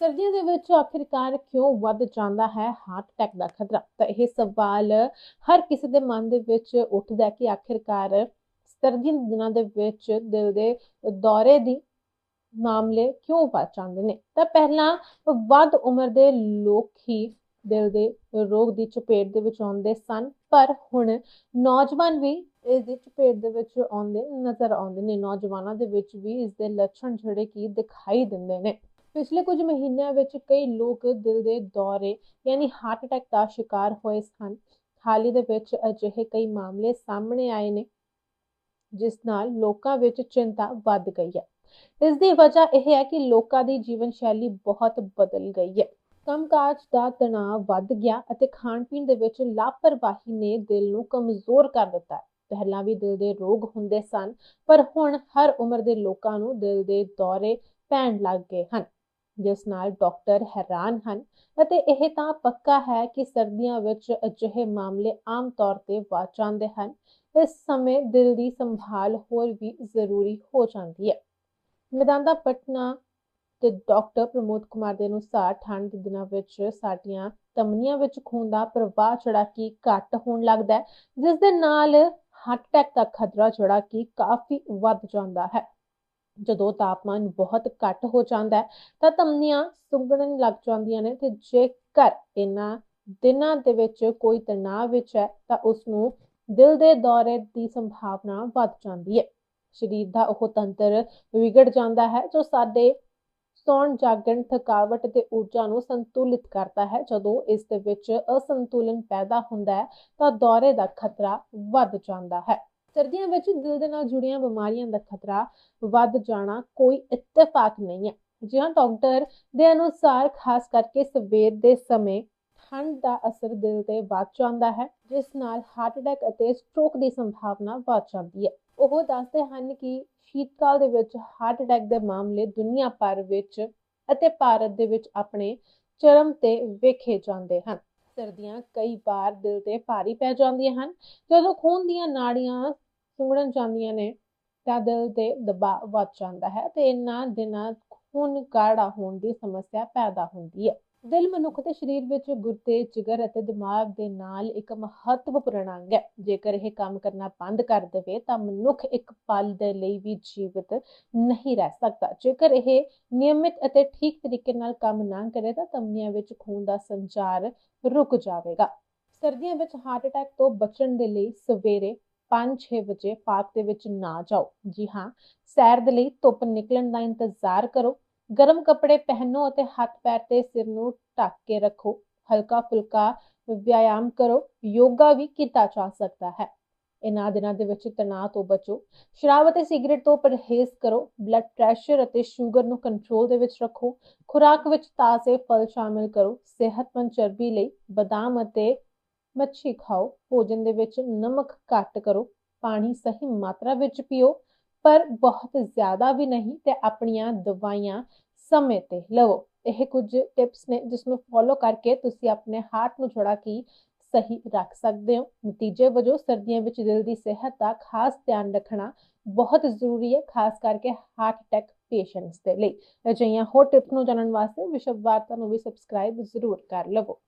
ਸਰਦੀਆਂ ਦੇ ਵਿੱਚ ਆਖਿਰਕਾਰ ਕਿਉਂ ਵੱਧ ਜਾਂਦਾ ਹੈ ਹਾਰਟ ਅਟੈਕ ਦਾ ਖਤਰਾ? ਤਾਂ ਇਹ ਸਵਾਲ ਹਰ ਕਿਸੇ ਦੇ ਮਨ ਦੇ ਵਿੱਚ ਉੱਠਦਾ ਕਿ ਆਖਿਰਕਾਰ ਸਰਦੀਆਂ ਦੇ ਦਿਨਾਂ ਦੇ ਵਿੱਚ ਦਿਲ ਦੇ ਦੌਰੇ ਦੀ ਮਾਮਲੇ ਕਿਉਂ ਵੱਧ ਜਾਂਦੇ ਨੇ? ਤਾਂ ਪਹਿਲਾਂ ਵੱਧ ਉਮਰ ਦੇ ਲੋਕ ਹੀ ਦਿਲ ਦੇ ਰੋਗ ਦੀ ਚਪੇਟ ਦੇ ਵਿੱਚ ਆਉਂਦੇ ਸਨ, ਪਰ ਹੁਣ ਨੌਜਵਾਨ ਵੀ ਇਸ ਦੀ ਚਪੇਟ ਦੇ ਵਿੱਚ ਆਉਂਦੇ, ਨਜ਼ਰ ਆਉਂਦੇ ਨੇ। ਨੌਜਵਾਨਾਂ ਦੇ ਵਿੱਚ ਵੀ ਇਸ ਦੇ ਲੱਛਣ ਜਿਹੜੇ ਕੀ ਦਿਖਾਈ ਦਿੰਦੇ ਨੇ। ਪਿਛਲੇ ਕੁਝ ਮਹੀਨਿਆਂ ਵਿੱਚ ਕਈ ਲੋਕ ਦਿਲ ਦੇ ਦੌਰੇ, ਯਾਨੀ ਹਾਰਟ ਅਟੈਕ ਦਾ ਸ਼ਿਕਾਰ ਹੋਏ ਸਨ। ਹਾਲ ਹੀ ਦੇ ਵਿੱਚ ਅਜਿਹੇ ਕਈ ਮਾਮਲੇ ਸਾਹਮਣੇ ਆਏ ਨੇ, ਜਿਸ ਨਾਲ ਲੋਕਾਂ ਵਿੱਚ ਚਿੰਤਾ ਵੱਧ ਗਈ ਹੈ। ਇਸ ਦੀ ਵਜ੍ਹਾ ਇਹ ਹੈ ਕਿ ਲੋਕਾਂ ਦੀ ਜੀਵਨ ਸ਼ੈਲੀ ਬਹੁਤ ਬਦਲ ਗਈ ਹੈ। ਕੰਮਕਾਜ ਦਾ ਤਣਾਅ ਵੱਧ ਗਿਆ ਅਤੇ ਖਾਣ ਪੀਣ ਦੇ ਵਿੱਚ ਲਾਪਰਵਾਹੀ ਨੇ ਦਿਲ ਨੂੰ ਕਮਜ਼ੋਰ ਕਰ ਦਿੱਤਾ ਹੈ। ਪਹਿਲਾਂ ਵੀ ਦਿਲ ਦੇ ਰੋਗ ਹੁੰਦੇ ਸਨ, ਪਰ ਹੁਣ ਹਰ ਉਮਰ ਦੇ ਲੋਕਾਂ ਨੂੰ ਦਿਲ ਦੇ ਦੌਰੇ ਪੈਣ ਲੱਗ ਗਏ ਹਨ। ਜਿਸ ਨਾਲ ਡਾਕਟਰ ਹੈਰਾਨ ਹਨ ਅਤੇ ਇਹ ਤਾਂ ਪੱਕਾ ਹੈ ਕਿ ਸਰਦੀਆਂ ਵਿੱਚ ਅਜਿਹੇ ਮਾਮਲੇ ਆਮ ਤੌਰ ਤੇ ਵੱਧ ਜਾਂਦੇ ਹਨ, ਇਸ ਸਮੇਂ ਦਿਲ ਦੀ ਸੰਭਾਲ ਹੋਰ ਵੀ ਜ਼ਰੂਰੀ ਹੋ ਜਾਂਦੀ ਹੈ। ਮੈਦਾਨਾ ਪਟਨਾ ਤੇ ਡਾਕਟਰ ਪ੍ਰਮੋਦ ਕੁਮਾਰ ਦੇ ਅਨੁਸਾਰ ਠੰਡ ਦੇ ਦਿਨਾਂ ਵਿੱਚ ਸਾਡੀਆਂ ਤਮਨੀਆਂ ਵਿੱਚ ਖੂਨ ਦਾ ਪ੍ਰਵਾਹ ਜਿਹੜਾ ਕਿ ਘੱਟ ਹੋਣ ਲੱਗਦਾ ਹੈ, ਜਿਸ ਦੇ ਨਾਲ ਹਾਰਟ ਅਟੈਕ ਦਾ ਖਤਰਾ ਜਿਹੜਾ ਕਿ ਕਾਫੀ ਵੱਧ ਜਾਂਦਾ ਹੈ। ਜਦੋਂ ਤਾਪਮਾਨ ਬਹੁਤ ਘੱਟ ਹੋ ਜਾਂਦਾ ਹੈ, ਤਾਂ ਧਮਨੀਆਂ ਸੁੰਗੜਨ ਲੱਗ ਜਾਂਦੀਆਂ ਨੇ ਤੇ ਜੇਕਰ ਇਹਨਾਂ ਦਿਨਾਂ ਦੇ ਵਿੱਚ ਕੋਈ ਤਣਾਅ ਵਿੱਚ ਹੈ, ਤਾਂ ਉਸ ਨੂੰ ਦਿਲ ਦੇ ਦੌਰੇ ਦੀ ਸੰਭਾਵਨਾ ਵੱਧ ਜਾਂਦੀ ਹੈ। ਸਰੀਰ ਦਾ ਉਹ ਤੰਤਰ ਵਿਗੜ ਜਾਂਦਾ ਹੈ ਜੋ ਸਾਡੇ ਸੌਣ, ਜਾਗਣ, ਥਕਾਵਟ ਤੇ ਊਰਜਾ ਨੂੰ ਸੰਤੁਲਿਤ ਕਰਦਾ ਹੈ। ਜਦੋਂ ਇਸ ਦੇ ਵਿੱਚ ਅਸੰਤੁਲਨ ਪੈਦਾ ਹੁੰਦਾ ਹੈ, ਤਾਂ ਦੌਰੇ ਦਾ ਖਤਰਾ ਵੱਧ ਜਾਂਦਾ ਹੈ। ਸਰਦੀਆਂ ਵਿੱਚ ਦਿਲ ਦੇ ਨਾਲ ਜੁੜੀਆਂ ਬਿਮਾਰੀਆਂ ਦਾ ਖਤਰਾ ਵੱਧ ਜਾਣਾ ਕੋਈ ਇਤਫਾਕ ਨਹੀਂ ਹੈ। ਜਿਹਾਂ ਡਾਕਟਰ ਦੇ ਅਨੁਸਾਰ ਖਾਸ ਕਰਕੇ ਸਵੇਰ ਦੇ ਸਮੇਂ ਠੰਡ ਦਾ ਅਸਰ ਦਿਲ ਤੇ ਵੱਧ ਜਾਂਦਾ ਹੈ, ਜਿਸ ਨਾਲ ਹਾਰਟ ਅਟੈਕ ਅਤੇ ਸਟ੍ਰੋਕ ਦੀ ਸੰਭਾਵਨਾ ਵੱਧ ਜਾਂਦੀ ਹੈ। ਉਹ ਦੱਸਦੇ ਹਨ ਕਿ ਸ਼ੀਤਕਾਲ ਦੇ ਵਿੱਚ ਹਾਰਟ ਅਟੈਕ ਦੇ ਮਾਮਲੇ ਦੁਨੀਆ ਭਰ ਵਿੱਚ ਅਤੇ ਭਾਰਤ ਦੇ ਵਿੱਚ ਆਪਣੇ ਚਰਮ ਤੇ ਵੇਖੇ ਜਾਂਦੇ ਹਨ। ਸਰਦੀਆਂ ਕਈ ਵਾਰ ਦਿਲ ਤੇ ਭਾਰੀ ਪੈ ਜਾਂਦੀਆਂ ਹਨ। ਜਦੋਂ ਖੂਨ ਦੀਆਂ ਨਾੜੀਆਂ ਸੁੰਗੜਨ ਜਾਂਦੀਆਂ ਨੇ, ਤਾਂ ਦਿਲ ਤੇ ਦਬਾਅ ਵੱਧ ਜਾਂਦਾ ਹੈ ਤੇ ਇਹਨਾਂ ਦਿਨਾਂ ਖੂਨ ਗਾੜਾ ਹੋਣ ਦੀ ਸਮੱਸਿਆ ਪੈਦਾ ਹੁੰਦੀ ਹੈ। ਦਿਲ ਮਨੁੱਖ ਦੇ ਸਰੀਰ ਵਿੱਚ ਗੁਰਦੇ ਜਿਗਰ ਅਤੇ ਦਿਮਾਗ ਦੇ ਨਾਲ ਇੱਕ ਮਹੱਤਵਪੂਰਨ ਅੰਗ ਹੈ। ਜੇਕਰ ਇਹ ਕੰਮ ਕਰਨਾ ਬੰਦ ਕਰ ਦੇਵੇ, ਤਾਂ ਮਨੁੱਖ ਇੱਕ ਪਲ ਦੇ ਲਈ ਵੀ ਜੀਵਿਤ ਨਹੀਂ ਰਹਿ ਸਕਦਾ। ਜੇਕਰ ਇਹ ਨਿਯਮਿਤ ਅਤੇ ਠੀਕ ਤਰੀਕੇ ਨਾਲ ਕੰਮ ਨਾ ਕਰੇ, ਤਾਂ ਧਮਨੀਆਂ ਵਿੱਚ ਖੂਨ ਦਾ ਸੰਚਾਰ ਰੁਕ ਜਾਵੇਗਾ। ਸਰਦੀਆਂ ਵਿੱਚ ਹਾਰਟ ਅਟੈਕ ਤੋਂ ਬਚਣ ਦੇ ਲਈ ਸਵੇਰੇ 5-6 ਵਜੇ ਪਾਰਕ ਦੇ ਵਿੱਚ ਨਾ ਜਾਓ। ਜੀ ਹਾਂ, ਸੈਰ ਦੇ ਲਈ ਧੁੱਪ ਨਿਕਲਣ ਦਾ ਇੰਤਜ਼ਾਰ ਕਰੋ। ਗਰਮ ਕੱਪੜੇ ਪਹਿਨੋ ਅਤੇ ਹੱਥ ਪੈਰ ਤੇ ਸਿਰ ਨੂੰ ਢੱਕ ਕੇ ਰੱਖੋ। ਹਲਕਾ ਫੁਲਕਾ ਵਿਆਇਆਮ ਕਰੋ। ਯੋਗਾ ਵੀ ਕੀਤਾ ਜਾ ਸਕਦਾ ਹੈ। ਇਹਨਾਂ ਦਿਨਾਂ ਦੇ ਵਿੱਚ ਤਣਾਅ ਤੋਂ ਬਚੋ। ਸ਼ਰਾਬ ਅਤੇ ਸਿਗਰਟ ਤੋਂ ਪਰਹੇਜ਼ ਕਰੋ। ਬਲੱਡ ਪ੍ਰੈਸ਼ਰ ਅਤੇ ਸ਼ੂਗਰ ਨੂੰ ਕੰਟਰੋਲ ਦੇ ਵਿੱਚ ਰੱਖੋ। ਖੁਰਾਕ ਵਿੱਚ ਤਾਜ਼ੇ ਫਲ ਸ਼ਾਮਿਲ ਕਰੋ। ਸਿਹਤਮੰਦ ਚਰਬੀ ਲਈ ਬਦਾਮ ਅਤੇ ਮੱਛੀ ਖਾਓ, ਭੋਜਨ ਦੇ ਵਿੱਚ ਨਮਕ ਘੱਟ ਕਰੋ, ਪਾਣੀ ਸਹੀ ਮਾਤਰਾ ਵਿੱਚ ਪੀਓ, ਪਰ ਬਹੁਤ ਜ਼ਿਆਦਾ ਵੀ ਨਹੀਂ ਤੇ ਆਪਣੀਆਂ ਦਵਾਈਆਂ ਸਮੇਂ ਤੇ ਲਵੋ। ਇਹ ਕੁਝ ਟਿਪਸ ਨੇ ਜਿਸ ਨੂੰ ਫੋਲੋ ਕਰਕੇ ਤੁਸੀਂ ਆਪਣੇ ਹਾਰਟ ਨੂੰ ਥੋੜਾ ਕੀ ਸਹੀ ਰੱਖ ਸਕਦੇ ਹੋ। ਨਤੀਜੇ ਵਜੋਂ ਸਰਦੀਆਂ ਵਿੱਚ ਦਿਲ ਦੀ ਸਿਹਤ ਦਾ ਖਾਸ ਧਿਆਨ ਰੱਖਣਾ ਬਹੁਤ ਜ਼ਰੂਰੀ ਹੈ, ਖਾਸ ਕਰਕੇ ਹਾਰਟ ਅਟੈਕ ਪੇਸ਼ੈਂਟਸ ਦੇ ਲਈ। ਅਜਿਹੀਆਂ ਹੋਰ ਟਿਪਸ ਨੂੰ ਜਾਣਨ ਵਾਸਤੇ ਵਿਸ਼ਵ ਵਾਰਤਾ ਨੂੰ ਵੀ ਸਬਸਕ੍ਰਾਈਬ ਜ਼ਰੂਰ ਕਰ ਲਵੋ।